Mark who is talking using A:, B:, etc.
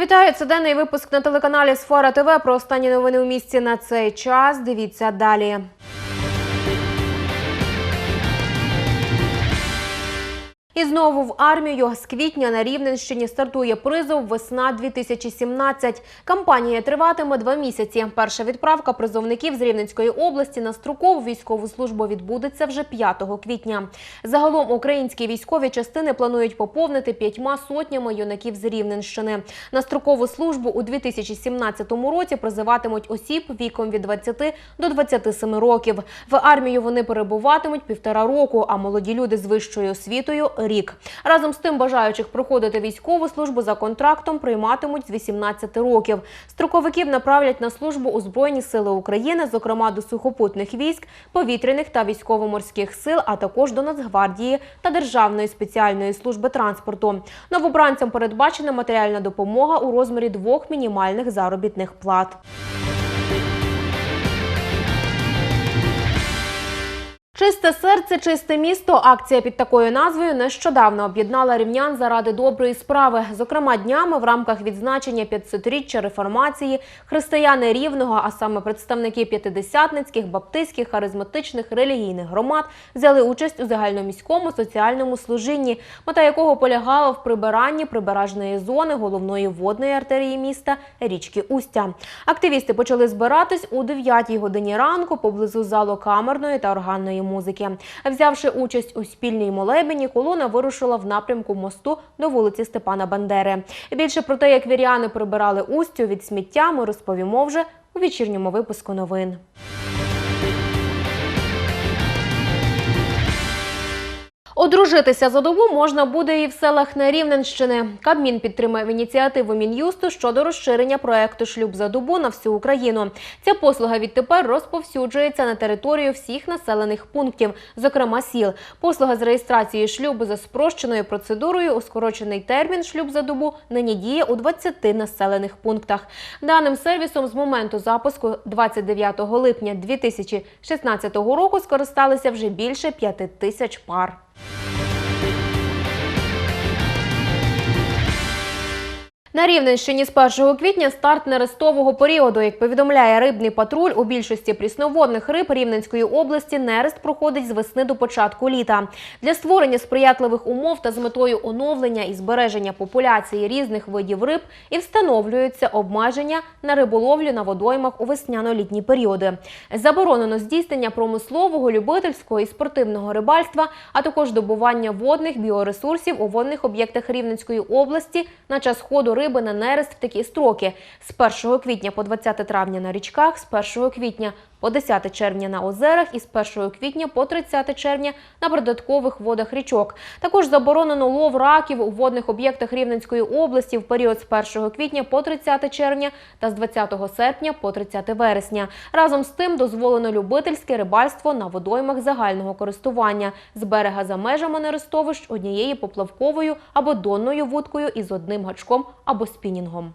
A: Вітаю, це денний випуск на телеканалі Сфера ТВ. Про останні новини у місті на цей час. Дивіться далі. І знову в армію з квітня на Рівненщині стартує призов весна 2017 Кампанія триватиме два місяці. Перша відправка призовників з Рівненської області на строкову військову службу відбудеться вже 5 квітня. Загалом українські військові частини планують поповнити п'ятьма сотнями юнаків з Рівненщини. На строкову службу у 2017 році призиватимуть осіб віком від 20 до 27 років. В армію вони перебуватимуть півтора року, а молоді люди з вищою освітою рік. Разом з тим бажаючих проходити військову службу за контрактом прийматимуть з 18 років. Строковиків направлять на службу у Збройні сили України, зокрема до сухопутних військ, повітряних та військово-морських сил, а також до Нацгвардії та Державної спеціальної служби транспорту. Новобранцям передбачена матеріальна допомога у розмірі двох мінімальних заробітних плат. Чисте серце, чисте місто. Акція під такою назвою нещодавно об'єднала рівнян заради доброї справи. Зокрема, днями в рамках відзначення 500-річчя реформації християни рівного, а саме представники п'ятидесятницьких, баптистських, харизматичних релігійних громад, взяли участь у загальноміському соціальному служінні, мета якого полягала в прибиранні прибережної зони головної водної артерії міста річки Устя. Активісти почали збиратись у 9 годині ранку поблизу залу камерної та органної музики. Взявши участь у спільній молебені, колона вирушила в напрямку мосту до вулиці Степана Бандери. Більше про те, як віряни прибирали Устю від сміття, ми розповімо вже у вечірньому випуску новин. Одружитися за добу можна буде і в селах на Рівненщини. Кабмін підтримав ініціативу Мін'юсту щодо розширення проекту Шлюб за добу на всю Україну. Ця послуга відтепер розповсюджується на територію всіх населених пунктів, зокрема сіл. Послуга з реєстрації шлюбу за спрощеною процедурою у скорочений термін шлюб за добу нині діє у 20 населених пунктах. Даним сервісом з моменту запуску 29 липня 2016 року скористалися вже більше 5 тисяч пар. На Рівненщині з 1 квітня старт нерестового періоду. Як повідомляє рибний патруль, у більшості прісноводних риб Рівненської області нерест проходить з весни до початку літа. Для створення сприятливих умов та з метою оновлення і збереження популяції різних видів риб і встановлюються обмеження на риболовлю на водоймах у весняно-літні періоди. Заборонено здійснення промислового, любительського і спортивного рибальства, а також добування водних біоресурсів у водних об'єктах Рівненської області на час ходу риби на нерест в такі строки. З 1 квітня по 20 травня на річках, з 1 квітня по 10 червня на озерах і з 1 квітня по 30 червня на придаткових водах річок. Також заборонено лов раків у водних об'єктах Рівненської області в період з 1 квітня по 30 червня та з 20 серпня по 30 вересня. Разом з тим дозволено любительське рибальство на водоймах загального користування з берега за межами нерестовищ однією поплавковою або донною вудкою із одним гачком або спінінгом.